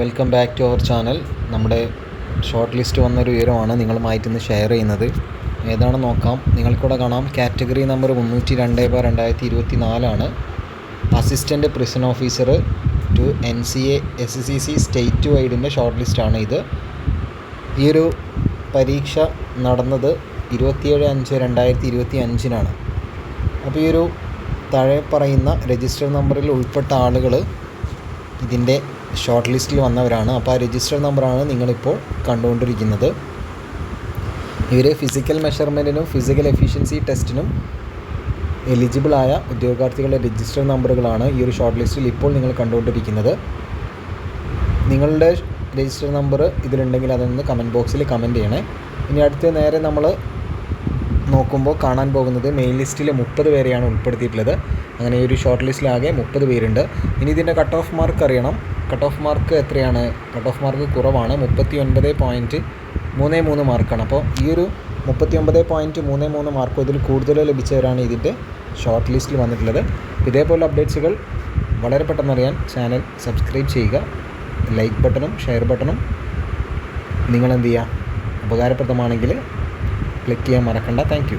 Welcome back to our channel നമ്മുടെ short list വന്നൊരു വിവരമാണ് നിങ്ങളുമായിട്ട് ഇന്ന് ഷെയർ ചെയ്യുന്നത്. ഏതാണെന്ന് നോക്കാം. നിങ്ങൾക്കിവിടെ കാണാം. കാറ്റഗറി നമ്പർ മുന്നൂറ്റി രണ്ട് ബാർ രണ്ടായിരത്തി ഇരുപത്തി നാലാണ് assistant prison officer two N C A S C C state വൈഡിന്റെ short ലിസ്റ്റാണ് ഇത്. ഈ ഒരു പരീക്ഷ നടന്നത് ഇരുപത്തിയേഴ് അഞ്ച് രണ്ടായിരത്തി ഇരുപത്തി അഞ്ചിനാണ് അപ്പോൾ ഈ ഒരു താഴെ പറയുന്ന രജിസ്റ്റർ നമ്പറിൽ ഉൾപ്പെട്ട ആളുകൾ ഇതിന്റെ ഷോർട്ട് ലിസ്റ്റിൽ വന്നവരാണ്. അപ്പോൾ ആ രജിസ്റ്റർ നമ്പറാണ് നിങ്ങളിപ്പോൾ കണ്ടുകൊണ്ടിരിക്കുന്നത്. ഇവർ ഫിസിക്കൽ മെഷർമെന്റിനും ഫിസിക്കൽ എഫിഷ്യൻസി ടെസ്റ്റിനും എലിജിബിളായ ഉദ്യോഗാർത്ഥികളുടെ രജിസ്റ്റർ നമ്പറുകളാണ് ഈ ഒരു ഷോർട്ട് ലിസ്റ്റിൽ ഇപ്പോൾ നിങ്ങൾ കണ്ടുകൊണ്ടിരിക്കുന്നത്. നിങ്ങളുടെ രജിസ്റ്റർ നമ്പർ ഇതിലുണ്ടെങ്കിൽ അതൊന്ന് കമന്റ് ബോക്സിൽ കമന്റ് ചെയ്യണേ. ഇനി അടുത്ത നേരെ നമ്മൾ നോക്കുമ്പോൾ കാണാൻ പോകുന്നത് മെയിൻ ലിസ്റ്റിൽ മുപ്പത് പേരെയാണ് ഉൾപ്പെടുത്തിയിട്ടുള്ളത്. അങ്ങനെ ഈ ഒരു ഷോർട്ട് ലിസ്റ്റിലാകെ മുപ്പത് പേരുണ്ട്. ഇനി ഇതിന്റെ കട്ട് ഓഫ് മാർക്ക് അറിയണം. കട്ട് ഓഫ് മാർക്ക് എത്രയാണ്? കട്ട് ഓഫ് മാർക്ക് കുറവാണ്. മുപ്പത്തി ഒൻപത് പോയിന്റ് മൂന്ന് മൂന്ന് മാർക്കാണ് അപ്പോൾ ഈ ഒരു മുപ്പത്തി ഒമ്പത് പോയിന്റ് മൂന്ന് മൂന്ന് മാർക്കോ ഇതിൽ കൂടുതൽ ലഭിച്ചവരാണ് ഇതിന്റെ ഷോർട്ട് ലിസ്റ്റിൽ വന്നിട്ടുള്ളത്. ഇതേപോലെ അപ്ഡേറ്റ്സുകൾ വളരെ പെട്ടെന്ന് അറിയാൻ ചാനൽ സബ്സ്ക്രൈബ് ചെയ്യുക. ലൈക്ക് ബട്ടണും ഷെയർ ബട്ടണും നിങ്ങൾ എന്ത് ചെയ്യുക? ഉപകാരപ്രദമാണെങ്കിൽ ക്ലിക്ക് ചെയ്യാൻ മറക്കണ്ട. താങ്ക്